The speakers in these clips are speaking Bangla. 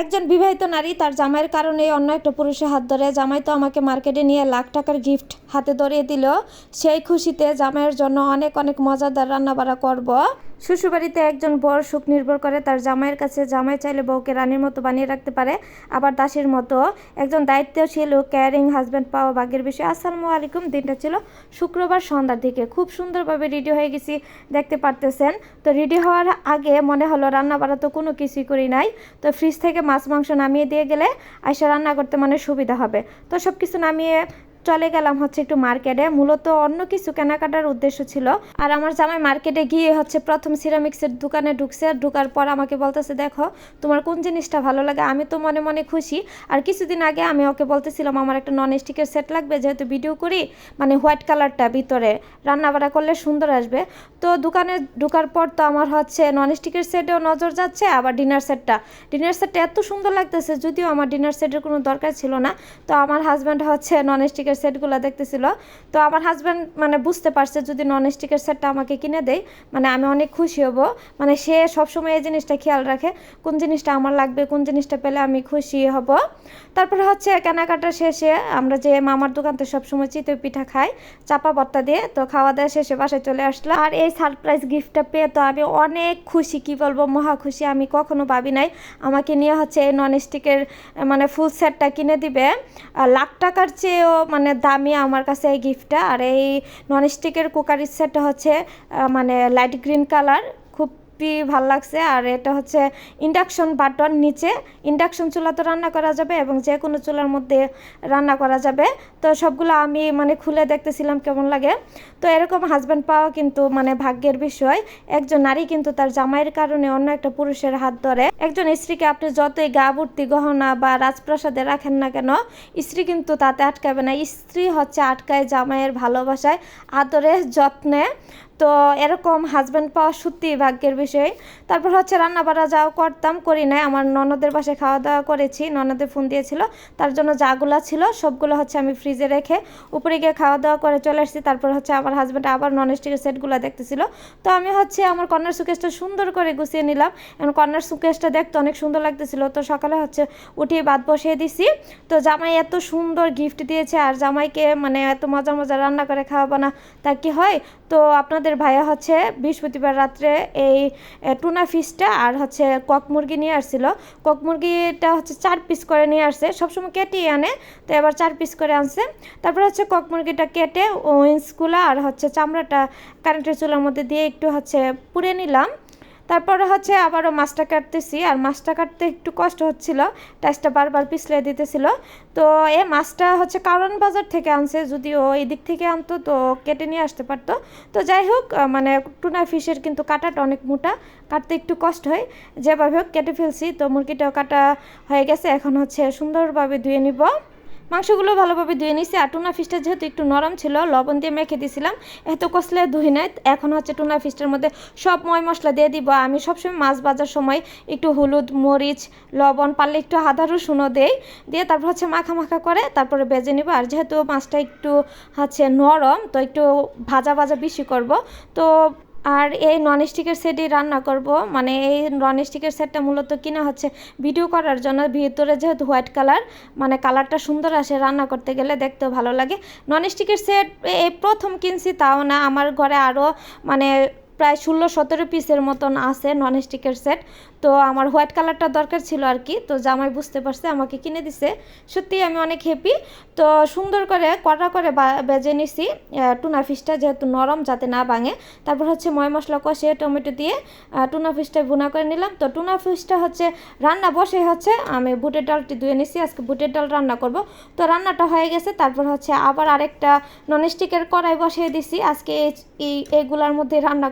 একজন বিবাহিত নারী তার জামাইয়ের কারণে অন্য একটা পুরুষের হাত ধরে, জামাই তো আমাকে মার্কেটে নিয়ে লাখ টাকার গিফট হাতে ধরিয়ে দিল। সেই খুশিতে জামাইয়ের জন্য অনেক অনেক মজাদার রান্নাবাড়া করব। শ্বশুরবাড়িতে একজন বর সুখ নির্ভর করে, তার জামাইয়ের কাছে জামাই চাইলে বউকে রানীর মতো বানিয়ে রাখতে পারে, আবার দাসীর মতো। একজন দায়িত্বশীল ও কেয়ারিং হাজব্যান্ড পাওয়া ভাগ্যের বিষয়। আসসালামু আলাইকুম, দিনটা ছিল শুক্রবার সন্ধ্যার দিকে। খুব সুন্দরভাবে রেডি হয়ে গেছি, দেখতে পারতেছেন। তো রেডি হওয়ার আগে মনে হলো রান্না বাড়া তো কোনো কিছুই করি নাই। তো ফ্রিজ থেকে মাছ মাংস নামিয়ে দিয়ে গেলে আইসা রান্না করতে মানে সুবিধা হবে। তো সব কিছু নামিয়ে চলে গেলাম হচ্ছে একটু মার্কেটে মূলত অন্য কিছু কেনাকাটার উদ্দেশ্য ছিল। আর আমার জামাই মার্কেটে গিয়ে হচ্ছে প্রথম সিরামিক্সের দোকানে ঢুকছে। ঢুকার পর আমাকে বলতেছে, দেখো, তোমার কোন জিনিসটা ভালো লাগে? আমি তো মনে মনে খুশি। আর কিছুদিন আগে আমি ওকে বলতেছিলাম, আমার একটা নন স্টিকের সেট লাগবে, যেহেতু ভিডিও করি মানে হোয়াইট কালারটা ভিতরে। রান্নাবাড়া করলে সুন্দর আসবে। তো দোকানে ঢুকার পর তো আমার হচ্ছে নন স্টিকের সেটেও নজর যাচ্ছে, আবার ডিনার সেটটা ডিনার সেটটা এত সুন্দর লাগতেছে, যদিও আমার ডিনার সেটের কোনো দরকার ছিল না। তো আমার হাজব্যান্ড হচ্ছে নন স্টিকের সেটগুলো দেখতেছিল। তো আমার হাজব্যান্ড মানে বুঝতে পারছে যদি নন স্টিকের সেটটা আমাকে কিনে দেয় মানে আমি অনেক খুশি হব। মানে সে সবসময় এই জিনিসটা খেয়াল রাখে, কোন জিনিসটা আমার লাগবে, কোন জিনিসটা পেলে আমি খুশি হব। তারপরে হচ্ছে কেনাকাটা শেষে আমরা যে মামার দোকান থেকে সবসময় চিতই পিঠা খাই, চাপা ভর্তা দিয়ে, তো খাওয়া দাওয়া শেষে বাসায় চলে আসলাম। আর এই সারপ্রাইজ গিফটটা পেয়ে তো আমি অনেক খুশি, কি বলব, মহা খুশি। আমি কখনো ভাবি নাই, আমাকে নিয়ে হচ্ছে এই নন স্টিকের মানে ফুল সেটটা কিনে দিবে। লাখ টাকার চেয়েও মানে দামি আমার কাছে এই গিফটটা আর এই ননস্টিকের কুকারির সেটটা হচ্ছে মানে লাইট গ্রিন কালার খুবই ভালো লাগছে। আর এটা হচ্ছে ইন্ডাকশন বাটন নিচে। ইন্ডাকশন চুলা তো রান্না করা যাবে এবং যে কোনো চুলার মধ্যে রান্না করা যাবে। তো সবগুলো আমি মানে খুলে দেখতেছিলাম কেমন লাগে। তো এরকম হাজব্যান্ড পাওয়া কিন্তু মানে ভাগ্যের বিষয়। একজন নারী কিন্তু তার জামাইয়ের কারণে অন্য একটা পুরুষের হাত ধরে। একজন স্ত্রীকে আপনি যতই গা ভর্তি গহনা বা রাজপ্রাসাদে রাখেন না কেন, স্ত্রী কিন্তু তাতে আটকাবে না। স্ত্রী হচ্ছে আটকায় জামাইয়ের ভালোবাসায়, আদরে, যত্নে। তো এরকম হাজব্যান্ড পাওয়া সত্যি ভাগ্যের বিষয়। তারপর হচ্ছে রান্না বাড়া যাও করতাম, করি নাই। আমার ননদের বাসায় খাওয়া দাওয়া করেছি ননদের ফোন দিয়েছিল। তার জন্য যাগুলো ছিল, সবগুলো হচ্ছে আমি ফ্রিজে রেখে উপরে গিয়ে খাওয়া দাওয়া করে চলে আসছি। তারপর হচ্ছে আমার হাজব্যান্ড আবার নন স্টিকের সেটগুলো দেখতেছিল। তো আমি হচ্ছে আমার কর্নার সুকেসটা সুন্দর করে গুছিয়ে নিলাম। এবং কর্নার সুকেসটা দেখতে অনেক সুন্দর লাগতেছিল। তো সকালে হচ্ছে উঠিয়ে বাদ বসিয়ে দিছি। তো জামাই এত সুন্দর গিফট দিয়েছে, আর জামাইকে মানে এত মজা মজা রান্না করে খাওয়াবো না, তা কি হয়? তো আপনাদের ভাইয়া হচ্ছে বৃহস্পতিবার রাত্রে এই টুনা ফিশটা আর হচ্ছে কক মুরগি নিয়ে আসছিল। কক মুরগিটা হচ্ছে চার পিস করে নিয়ে আসছে। সবসময় কেটেই আনে, তো এবার চার পিস করে আনছে। তারপর হচ্ছে কক মুরগিটা কেটে উইন্সগুলো আর হচ্ছে চামড়াটা কারেন্টের চুলার মধ্যে দিয়ে একটু হচ্ছে পুড়ে নিলাম। তারপরে হচ্ছে আবারও মাছটা কাটতেছি, আর মাছটা কাটতে একটু কষ্ট হচ্ছিল, টাইসটা বারবার পিছলে দিতেছিল। তো এ মাছটা হচ্ছে কারণ বাজার থেকে আনছে, যদিও এই দিক থেকে আনতো, তো কেটে নিয়ে আসতে পারতো। তো যাই হোক মানে টুনা ফিশের কিন্তু কাটাটা অনেক মোটা, কাটতে একটু কষ্ট হয়। যেভাবে হোক, কেটে ফেলছি। তো মুরগিটাও কাটা হয়ে গেছে, এখন হচ্ছে সুন্দরভাবে ধুয়ে নিব। মাংসগুলো ভালোভাবে ধুয়ে নিছি আর টুনা ফিশটা যেহেতু একটু নরম ছিল, লবণ দিয়ে মেখে দিয়েছিলাম। এত কষলে ধুই নাই, এখন হচ্ছে টুনা ফিশটার মধ্যে সব ময় মশলা দিয়ে দিব। আমি সবসময় মাছ ভাজার সময় একটু হলুদ, মরিচ, লবণ, পারলে একটু আদা, রসুনও দেই। দিয়ে তারপর হচ্ছে মাখা মাখা করে তারপরে বেজে নিব। আর যেহেতু মাছটা একটু হচ্ছে নরম, তো একটু ভাজা ভাজা বেশি করব। তো আর এই ননস্টিকের সেটই রান্না করব। মানে এই ননস্টিকের সেটটা মূলত কিনা হচ্ছে ভিডিও করার জন্য। ভিতরে যেহেতু হোয়াইট কালার মানে কালারটা সুন্দর আসে রান্না করতে গেলে দেখতেও ভালো লাগে। ননস্টিকের সেট এই প্রথম কিনছি তাও না। আমার ঘরে আরও মানে প্রায় ষোলো, সতেরো পিসের মতন আছে ননস্টিকের সেট তো আমার হোয়াইট কালারটা দরকার ছিল আর কি। তো জামাই বুঝতে পারছে, আমাকে কিনে দিছে। সত্যি আমি অনেক হ্যাপি তো সুন্দর করে কড়া করে বেজে নিছি টুনা ফিশটা যেহেতু নরম যাতে না ভাঙে। তারপর হচ্ছে ময় মশলা কষিয়ে টমেটো দিয়ে টুনা ফিশটা ভুনা করে নিলাম। তো টুনা ফিশটা হচ্ছে রান্না বসে হচ্ছে, আমি বুটের ডালটি ধুয়ে নিছি, আজকে বুটের ডাল রান্না করব। তো রান্নাটা হয়ে গেছে, তারপর হচ্ছে আবার আরেকটা ননস্টিকের কড়াই বসিয়ে দিছি। আজকে এই- এই এইগুলার মধ্যে রান্না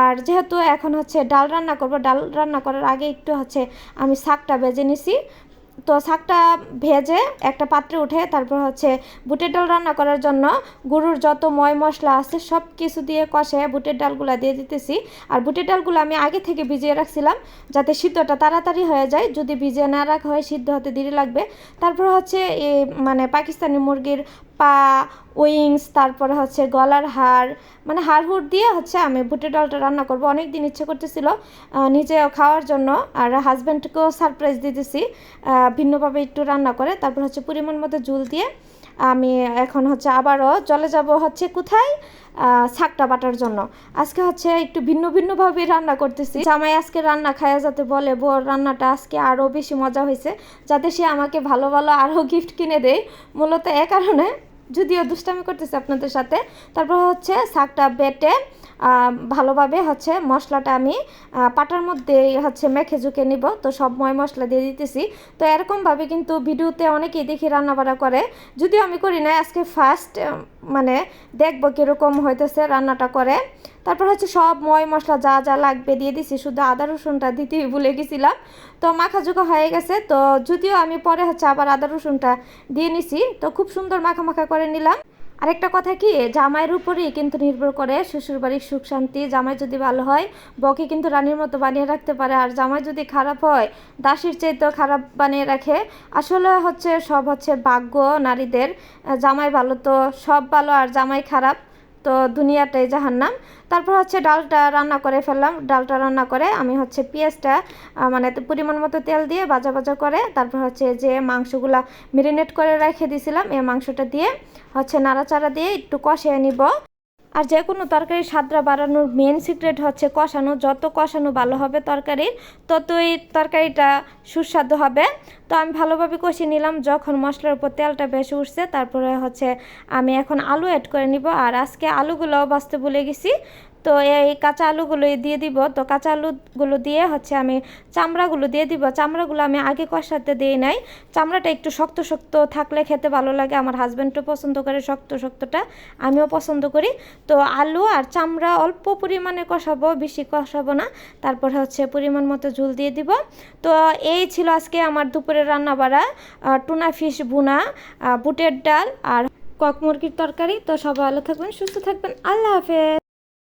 আর যেহেতু এখন হচ্ছে ডাল রান্না করব, ডাল রান্না করার আগে একটু হচ্ছে আমি শাকটা বেজে নিছি। তো শাকটা ভেজে একটা পাত্রে উঠে তারপর হচ্ছে বুটের ডাল রান্না করার জন্য গরুর যত ময় মশলা আছে সব কিছু দিয়ে কষে বুটের ডালগুলো দিয়ে দিতেছি। আর বুটের ডালগুলো আমি আগে থেকে ভিজিয়ে রাখছিলাম যাতে সিদ্ধটা তাড়াতাড়ি হয়ে যায়। যদি ভিজিয়ে না রাখা হয় সিদ্ধ হতে দেরি লাগবে। তারপর হচ্ছে এই মানে পাকিস্তানি মুরগির পা উইংস তারপরে হচ্ছে গলার হার মানে হাড় হুড় দিয়ে হচ্ছে আমি বুটের ডালটা রান্না করব। অনেক দিন ইচ্ছে করতেছিল নিজে খাওয়ার জন্য, আর হাজব্যান্ডকেও সারপ্রাইজ দিতেছি ভিন্নভাবে একটু রান্না করে। তারপর হচ্ছে পরিমাণ মতো জুল দিয়ে আমি এখন হচ্ছে আবারও চলে যাব হচ্ছে কোথায়? শাকটা বাটার জন্য। আজকে হচ্ছে একটু ভিন্ন ভিন্নভাবে রান্না করতেছি। জামাই আজকে রান্না খায়া যাতে বলে, বোর রান্নাটা আজকে আরও বেশি মজা হয়েছে, যাতে সে আমাকে ভালো ভালো আরও গিফট কিনে দেয়। মূলত এ কারণে যদিও দুষ্টামি করতেছে আপনাদের সাথে, তারপর হচ্ছে শাকটা বেটে ভালোভাবে হচ্ছে মশলাটা আমি পাটার মধ্যে হচ্ছে মেখে ঝুঁকে নিব। তো সব ময় মশলা দিয়ে দিতেছি। তো এরকমভাবে কিন্তু ভিডিওতে অনেকেই দেখি রান্নাবাড়া করে। যদিও আমি করি না আজকে ফার্স্ট মানে দেখব কীরকম হইতেছে রান্নাটা করে। তারপর হচ্ছে সব ময় মশলা যা যা লাগবে দিয়ে দিছি, শুধু আদা রসুনটা দিতেই ভুলে গেছিলাম। তো মাখাজুকা হয়ে গেছে, তো যদিও আমি পরে হচ্ছে আবার আদা রসুনটা দিয়ে নিছি, তো খুব সুন্দর মাখা মাখা করে নিলাম। আরেকটা কথা কি, জামাইয়ের উপরেই কিন্তু নির্ভর করে শ্বশুরবাড়ির সুখ শান্তি। জামাই যদি ভালো হয় বকে কিন্তু রানীর মতো বানিয়ে রাখতে পারে। আর জামাই যদি খারাপ হয়, দাসির চাইতেও খারাপ বানিয়ে রাখে। আসলে হচ্ছে সব হচ্ছে ভাগ্য নারীদের জামাই ভালো তো সব ভালো, আর জামাই খারাপ। তো দুনিয়াটাই জাহান্নাম। তারপর হচ্ছে ডালটা রান্না করে ফেললাম। ডালটা রান্না করে আমি হচ্ছে পেঁয়াজটা মানে পরিমাণ মতো তেল দিয়ে বাজা বাজা করে তারপর হচ্ছে যে মাংসগুলা মেরিনেট করে রেখে দিয়েছিলাম এই মাংসটা দিয়ে হচ্ছে নাড়াচাড়া দিয়ে একটু কষিয়ে নিব। আর যে কোনো তরকারির স্বাদটা বাড়ানোর মেন সিক্রেট হচ্ছে কষানো। যত কষানো ভালো হবে তরকারির ততই তরকারিটা সুস্বাদু হবে। তো আমি ভালোভাবে কষিয়ে নিলাম। যখন মশলার উপর তেলটা বেশি উঠছে, তারপরে হচ্ছে আমি এখন আলু অ্যাড করে নিব। আর আজকে আলুগুলো বাঁচতে ভুলে গেছি। তো এই কাঁচা আলুগুলো দিয়ে দিব। তো কাঁচা আলুগুলো দিয়ে হচ্ছে আমি চামড়াগুলো দিয়ে দিব। চামড়াগুলো আমি আগে কষাতে দিই নাই। চামড়াটা একটু শক্ত শক্ত থাকলে খেতে ভালো লাগে। আমার হাজব্যান্ডও পছন্দ করে শক্ত, শক্তটা। আমিও পছন্দ করি। তো আলু আর চামড়া অল্প পরিমাণে কষাবো, বেশি কষাবো না। তারপর হচ্ছে পরিমাণ মতো ঝুল দিয়ে দিব। তো এই ছিল আজকে আমার দুপুরের রান্না বাড়া টুনা ফিশ ভুনা বুটের ডাল আর কক মুরগির তরকারি। তো সবাই ভালো থাকবেন, সুস্থ থাকবেন। আল্লাহ হাফেজ।